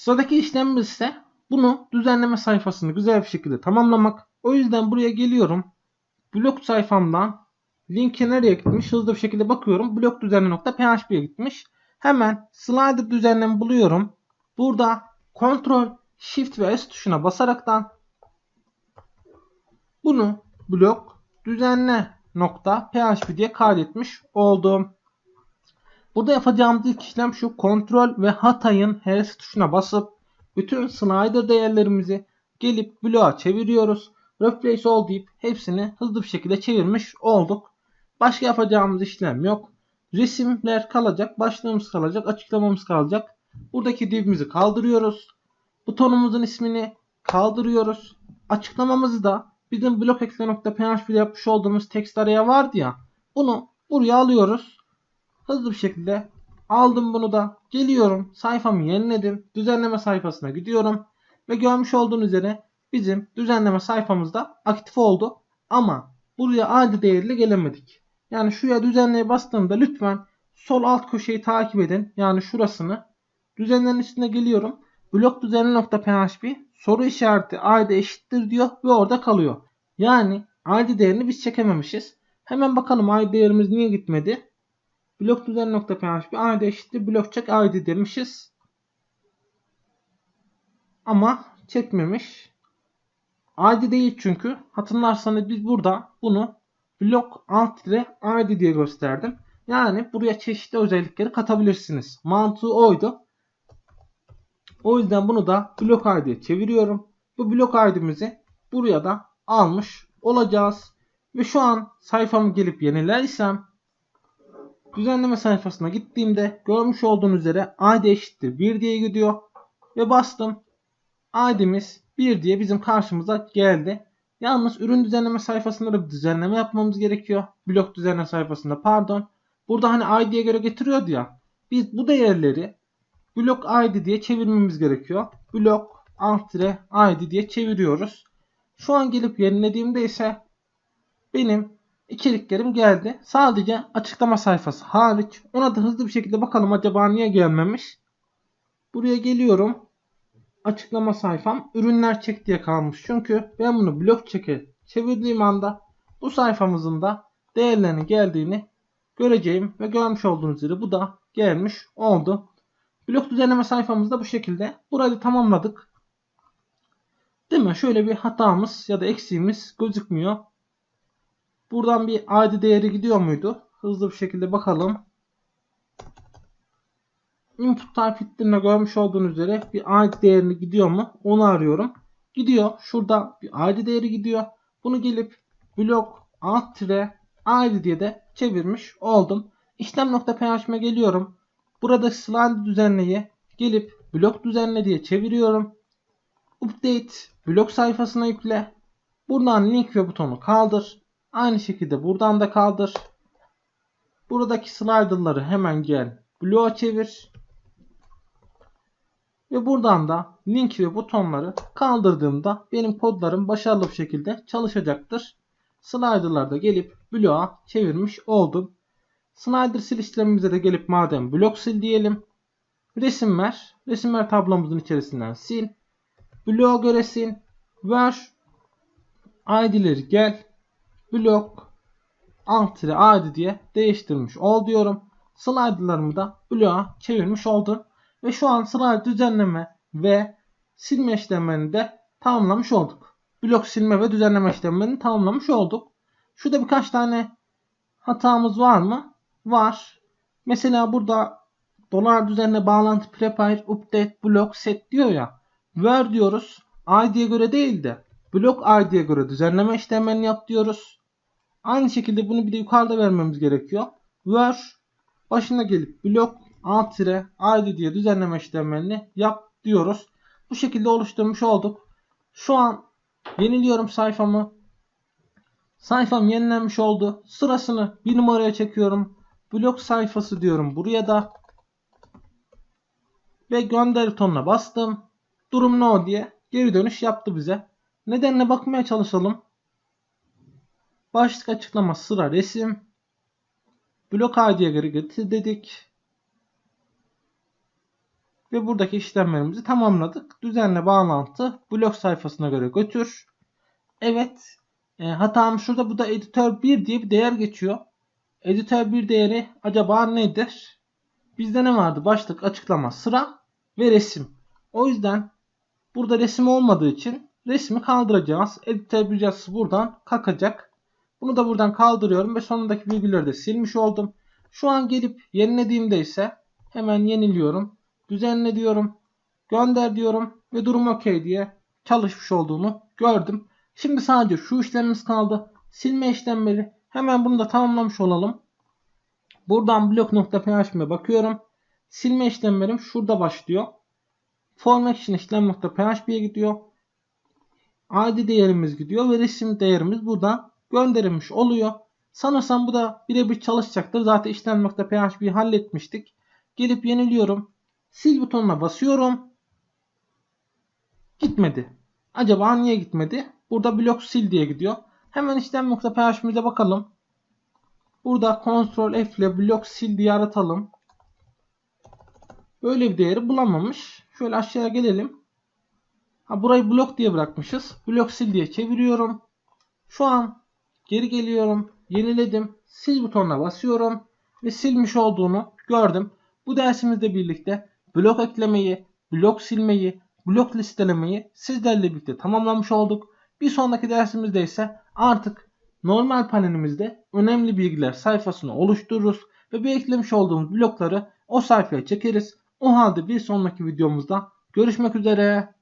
Sıradaki işlemimiz ise bunu düzenleme sayfasını güzel bir şekilde tamamlamak. O yüzden buraya geliyorum. Blok sayfamdan linki nereye gitmiş hızlı bir şekilde bakıyorum. Blok düzenle.php'ye gitmiş. Hemen slider düzenlemi buluyorum. Burada Ctrl Shift ve S tuşuna basaraktan bunu blok düzenle nokta php diye kaydetmiş oldum. Burada yapacağımız ilk işlem şu. Ctrl ve Hatay'ın HS tuşuna basıp bütün slider değerlerimizi gelip bloğa çeviriyoruz. Replace all deyip hepsini hızlı bir şekilde çevirmiş olduk. Başka yapacağımız işlem yok. Resimler kalacak, başlığımız kalacak, açıklamamız kalacak. Buradaki divimizi kaldırıyoruz. Butonumuzun ismini kaldırıyoruz. Açıklamamızı da bizim blok ekle.php yapmış olduğumuz text araya vardı ya. Bunu buraya alıyoruz. Hızlı bir şekilde aldım bunu da. Geliyorum sayfamı yeniledim. Düzenleme sayfasına gidiyorum. Ve görmüş olduğunuz üzere bizim düzenleme sayfamızda aktif oldu. Ama buraya adi değerli gelemedik. Yani şuraya düzenleye bastığımda lütfen sol alt köşeyi takip edin. Yani şurasını. Düzenlerin üstüne geliyorum. Blok düzenli.php soru işareti id eşittir diyor ve orada kalıyor. Yani id değerini biz çekememişiz. Hemen bakalım id değerimiz niye gitmedi. Blok düzenli.php id eşittir blok çek id demişiz. Ama çekmemiş. id değil çünkü. Hatırlarsanız biz burada bunu blok alt id diye gösterdim. Yani buraya çeşitli özellikleri katabilirsiniz. Mantığı oydu. O yüzden bunu da blok ID'ye çeviriyorum. Bu blok ID'mizi buraya da almış olacağız. Ve şu an sayfamı gelip yenilersem düzenleme sayfasına gittiğimde görmüş olduğunuz üzere ID eşittir 1 diye gidiyor. Ve bastım. ID'miz 1 diye bizim karşımıza geldi. Yalnız ürün düzenleme sayfasında da bir düzenleme yapmamız gerekiyor. Blok düzenleme sayfasında pardon. Burada hani ID'ye göre getiriyordu ya. Biz bu değerleri blok id diye çevirmemiz gerekiyor. Blok antre id diye çeviriyoruz. Şu an gelip yenilediğimde ise benim içeriklerim geldi. Sadece açıklama sayfası hariç. Ona da hızlı bir şekilde bakalım acaba niye gelmemiş. Buraya geliyorum. Açıklama sayfam ürünler çek diye kalmış. Çünkü ben bunu blok çeke çevirdiğim anda bu sayfamızın da değerlerinin geldiğini göreceğim ve görmüş olduğunuz üzere bu da gelmiş oldu. Blok düzenleme sayfamızda bu şekilde. Burayı tamamladık. Değil mi? Şöyle bir hatamız ya da eksiğimiz gözükmüyor. Buradan bir id değeri gidiyor muydu? Hızlı bir şekilde bakalım. Input type görmüş olduğunuz üzere bir id değerini gidiyor mu? Onu arıyorum. Gidiyor. Şurada bir id değeri gidiyor. Bunu gelip blok alt id diye de çevirmiş oldum. İşlem.php'e geliyorum. Burada slide düzenleyi gelip blok düzenle diye çeviriyorum. Update blok sayfasına yükle. Buradan link ve butonu kaldır. Aynı şekilde buradan da kaldır. Buradaki slider'ları hemen gel bloğa çevir. Ve buradan da link ve butonları kaldırdığımda benim kodlarım başarılı bir şekilde çalışacaktır. Slider'larda gelip bloğa çevirmiş oldum. Slider sil işlemimize de gelip madem blok sil diyelim. Resim ver. Resimler tablomuzun içerisinden sil. Bloğa göre sil. Ver. ID'leri gel. Blok alt ID diye değiştirmiş ol diyorum. Slider'larımı da bloğa çevirmiş oldum. Ve şu an slider düzenleme ve silme işlemlerini de tamamlamış olduk. Blok silme ve düzenleme işlemlerini tamamlamış olduk. Şurada birkaç tane hatamız var mı? var. Mesela burada dolar düzenine bağlantı prepare update block set diyor ya. Ver diyoruz. ID'ye göre değil de blok ID'ye göre düzenleme işlemlerini yap diyoruz. Aynı şekilde bunu bir de yukarıda vermemiz gerekiyor. Ver başına gelip blok alt id diye düzenleme işlemlerini yap diyoruz. Bu şekilde oluşturmuş olduk. Şu an yeniliyorum sayfamı. Sayfam yenilenmiş oldu. Sırasını bir numaraya çekiyorum blok sayfası diyorum buraya da ve gönder butonuna bastım. Durum no diye geri dönüş yaptı bize. Nedenine bakmaya çalışalım. Başlık açıklama sıra resim. Blok ID'ye göre getir dedik. Ve buradaki işlemlerimizi tamamladık. Düzenle bağlantı blok sayfasına göre götür. Evet. E, hatam şurada bu da editör 1 diye bir değer geçiyor. Editör 1 değeri acaba nedir? Bizde ne vardı? Başlık, açıklama, sıra ve resim. O yüzden burada resim olmadığı için resmi kaldıracağız. Editör 1 yazısı buradan kalkacak. Bunu da buradan kaldırıyorum ve sonundaki virgülleri de silmiş oldum. Şu an gelip yenilediğimde ise hemen yeniliyorum. Düzenle diyorum. Gönder diyorum ve durum okey diye çalışmış olduğunu gördüm. Şimdi sadece şu işlemimiz kaldı. Silme işlemleri. Hemen bunu da tamamlamış olalım. Buradan blok.php'e bakıyorum. Silme işlemlerim şurada başlıyor. Form action işlem.php'ye gidiyor. ID değerimiz gidiyor ve resim değerimiz buradan gönderilmiş oluyor. Sanırsam bu da birebir çalışacaktır. Zaten işlem.php'yi halletmiştik. Gelip yeniliyorum. Sil butonuna basıyorum. Gitmedi. Acaba niye gitmedi? Burada blok sil diye gidiyor. Hemen işlem.php'mize bakalım. Burada Ctrl F ile blok sil diye aratalım. Böyle bir değeri bulamamış. Şöyle aşağıya gelelim. Ha, burayı blok diye bırakmışız. Blok sil diye çeviriyorum. Şu an geri geliyorum. Yeniledim. Sil butonuna basıyorum. Ve silmiş olduğunu gördüm. Bu dersimizle birlikte blok eklemeyi, blok silmeyi, blok listelemeyi sizlerle birlikte tamamlamış olduk. Bir sonraki dersimizde ise artık normal panelimizde önemli bilgiler sayfasını oluştururuz ve bir eklemiş olduğumuz blokları o sayfaya çekeriz. O halde bir sonraki videomuzda görüşmek üzere.